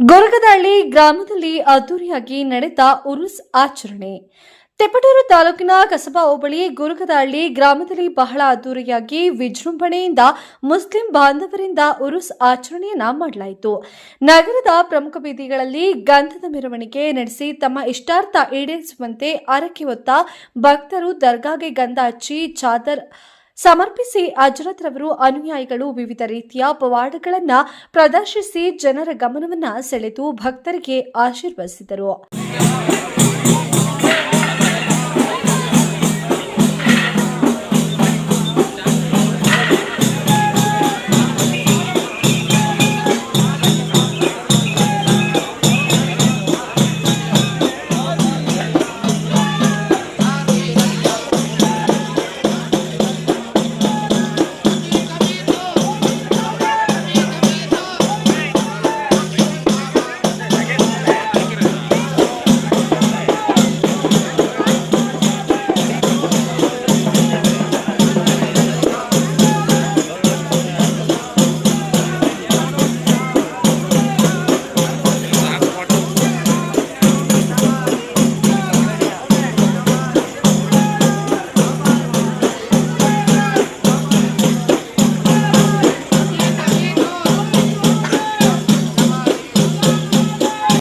ಗೊರಗದಹಳ್ಳಿ ಗ್ರಾಮದಲ್ಲಿ ಅದ್ದೂರಿಯಾಗಿ ನಡೆದ ಉರುಸ್ ಆಚರಣೆ. ತೆಪಟೂರು ತಾಲೂಕಿನ ಕಸಬಾ ಹೋಬಳಿ ಗುರುಗದಹಳ್ಳಿ ಗ್ರಾಮದಲ್ಲಿ ಬಹಳ ಅದ್ದೂರಿಯಾಗಿ ವಿಜೃಂಭಣೆಯಿಂದ ಮುಸ್ಲಿಂ ಬಾಂಧವರಿಂದ ಉರುಸ್ ಆಚರಣೆಯನ್ನ ಮಾಡಲಾಯಿತು. ನಗರದ ಪ್ರಮುಖ ಬೀದಿಗಳಲ್ಲಿ ಗಂಧದ ಮೆರವಣಿಗೆ ನಡೆಸಿ ತಮ್ಮ ಇಷ್ಟಾರ್ಥ ಈಡೇರಿಸುವಂತೆ ಹರಕೆ ಹೊತ್ತ ಭಕ್ತರು ದರ್ಗಾಗೆ ಗಂಧ ಹಚ್ಚಿ ಚಾದರ್ ಸಮರ್ಪಿಸಿ ಅಜ್ರತ್ರವರು ರವರು ಅನುಯಾಯಿಗಳು ವಿವಿಧ ರೀತಿಯ ಪವಾಡಗಳನ್ನು ಪ್ರದರ್ಶಿಸಿ ಜನರ ಗಮನವನ್ನು ಸೆಳೆದು ಭಕ್ತರಿಗೆ ಆಶೀರ್ವದಿಸಿದರು.